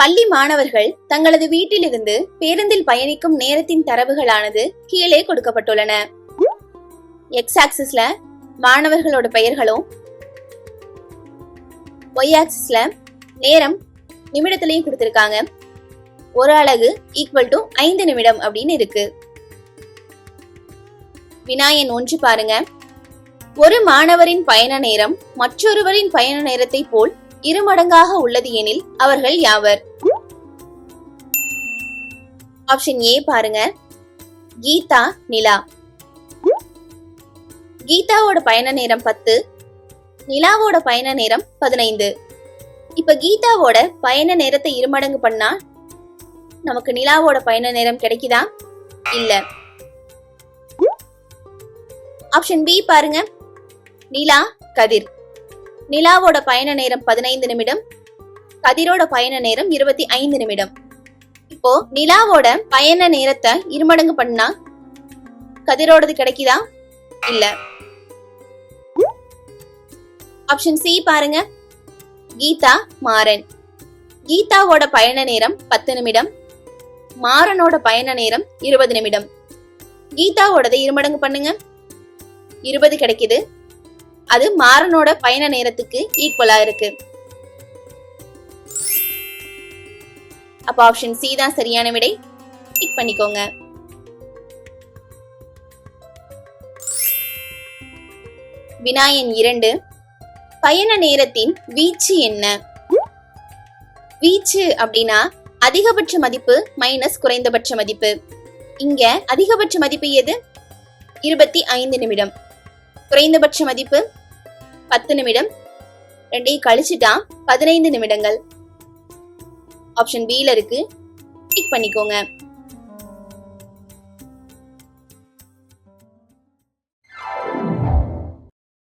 பள்ளி மாணவர்கள் தங்களது வீட்டிலிருந்து பேருந்தில் பயணிக்கும் நேரத்தின் தரவுகளானது கீழே கொடுக்கப்பட்டுள்ளன. எக்ஸ் ஆக்சிஸ்ல மாணவர்களோட பெயர்களும் ஒய் ஆக்சிஸ்ல நேரம் நிமிடத்திலையும் கொடுத்திருக்காங்க. ஒரு அலகு ஈக்குவல் டு ஐந்து நிமிடம் அப்படின்னு இருக்கு. வினாயன் ஒன்று பாருங்க. ஒரு மாணவரின் பயண நேரம் மற்றொருவரின் பயண நேரத்தை போல் இருமடங்காக உள்ளது எனில் அவர்கள் யாவர்? ஆப்ஷன் ஏ பாருங்க. கீதா நிலா. கீதாவோட பயண நேரம் பத்து. நிலாவோட பயண நேரம் பதினைந்து. இப்ப கீதாவோட பயண நேரத்தை இருமடங்கு பண்ணா நமக்கு நிலாவோட பயண நேரம் கிடைக்குதா? இல்ல. ஆப்ஷன் பி பாருங்க. நிலா கதிர். நிலாவோட பயண நேரம் பதினைந்து நிமிடம் கதிரோட பயண நேரம் இருபத்தி ஐந்து நிமிடம். இப்போ நிலாவோட பயண நேரத்தை இருமடங்கு பண்ணா கதிரோடது கிடைக்குதா? இல்ல. ஆப்ஷன் சி பாருங்க. கீதா மாறன். கீதாவோட பயண நேரம் பத்து நிமிடம் மாறனோட பயண நேரம் இருபது நிமிடம். கீதாவோடதை இருமடங்கு பண்ணுங்க. இருபது கிடைக்குது. அது மாறனோட பயண நேரத்துக்கு ஈக்குவலா இருக்கு. அப்ப ஆப்ஷன் சி தான் சரியான விடை. டிக் பண்ணிக்கோங்க. வினாயன் இரண்டு. பயண நேரத்தின் வீச்சு என்ன? வீச்சு அப்படின்னா அதிகபட்ச மதிப்பு மைனஸ் குறைந்தபட்ச மதிப்பு. இங்க அதிகபட்ச மதிப்பு எது? இருபத்தி ஐந்து நிமிடம். குறைந்தபட்ச மதிப்பு பத்து நிமிடம். ரெண்டையும் கழிச்சுட்டா பதினைந்து நிமிடங்கள். ஆப்ஷன் பில இருக்கு. டிக் பண்ணிக்கோங்க.